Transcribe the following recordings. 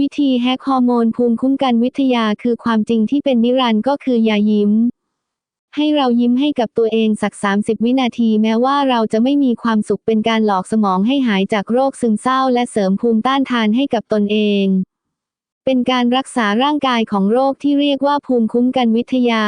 วิธีแฮกฮอร์โมนภูมิคุ้มกันวิทยาคือความจริงที่เป็นนิรันดร์ก็คืออย่ายิ้ม ให้เรายิ้มให้กับตัวเองสัก 30 วินาทีแม้ว่าเราจะไม่มีความสุขเป็นการหลอกสมองให้หายจากโรคซึมเศร้า และเสริมภูมิต้านทานให้กับตนเอง เป็นการรักษาร่างกายของโรคที่เรียกว่าภูมิคุ้มกันวิทยา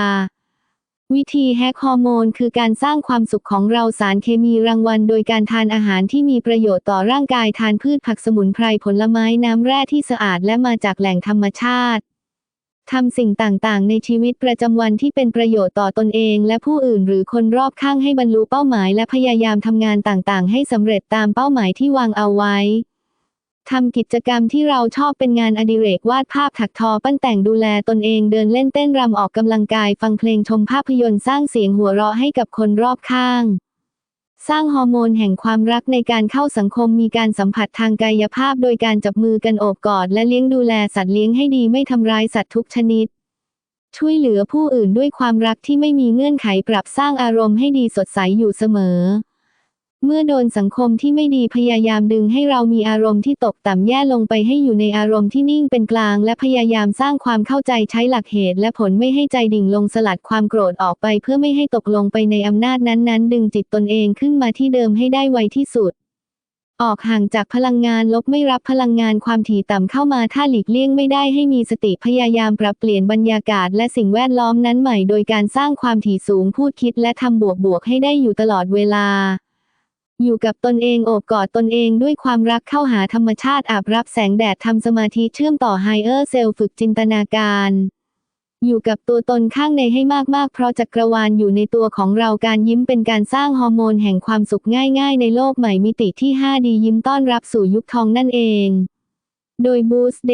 วิธีแฮกฮอร์โมนคือการสร้างความสุขของเราสารเคมีรางวัล โดยการทานอาหารที่มีประโยชน์ต่อร่างกายทานพืชผักสมุนไพรผลไม้น้ำแร่ที่สะอาดและมาจากแหล่งธรรมชาติทำสิ่งต่างๆ ในชีวิตประจำวันที่เป็นประโยชน์ต่อตนเองและผู้อื่นหรือคนรอบข้างให้บรรลุเป้าหมายและพยายามทำงานต่างๆ ให้สำเร็จตามเป้าหมายที่วางเอาไว้ ทำกิจกรรมที่เราชอบเป็นงานอดิเรกวาดภาพถักทอปั้นแต่งดูแลตนเองเดินเล่นเต้นรำออกกำลังกายฟังเพลงชมภาพยนตร์สร้างเสียงหัวเราะให้กับคนรอบข้าง สร้างฮอร์โมนแห่งความรักในการเข้าสังคมมีการสัมผัสทางกายภาพ โดยการจับมือกันโอบกอดและเลี้ยงดูแลสัตว์เลี้ยงให้ดีไม่ทำร้ายสัตว์ทุกชนิด ช่วยเหลือผู้อื่นด้วยความรักที่ไม่มีเงื่อนไขปรับสร้างอารมณ์ให้ดีสดใสอยู่เสมอ เมื่อโดนสังคมที่ไม่ดีพยายามดึงให้เรามีอารมณ์ที่ตกต่ำแย่ลงไปให้อยู่ในอารมณ์ที่นิ่งเป็นกลาง และพยายามสร้างความเข้าใจใช้หลักเหตุ และผลไม่ให้ใจดิ่งลงสลัดความโกรธออกไปเพื่อไม่ให้ตกลงไปในอำนาจนั้นๆ ดึงจิตตนเองขึ้นมาที่เดิมให้ได้ไวที่สุด ออกห่างจากพลังงานลบไม่รับพลังงานความถี่ต่ำเข้ามาถ้าหลีกเลี่ยงไม่ได้ให้มีสติพยายามปรับเปลี่ยนบรรยากาศ และสิ่งแวดล้อมนั้นใหม่ โดยการสร้างความถี่สูงพูดคิด และทำบวกๆให้ได้อยู่ตลอดเวลา อยู่กับตนเองโอบกอดตนเองด้วยความรักเข้าหาธรรมชาติอาบรับแสงแดดทำสมาธิเชื่อมต่อไฮเออร์เซลฝึกจินตนาการ อยู่กับตัวตนข้างในให้มากๆ เพราะจักรวาลอยู่ในตัวของเราการยิ้มเป็นการสร้างฮอร์โมนแห่งความสุขง่ายๆ ในโลกใหม่มิติที่ 5 ดียิ้มต้อนรับสู่ยุคทองนั่นเอง โดยบูสเด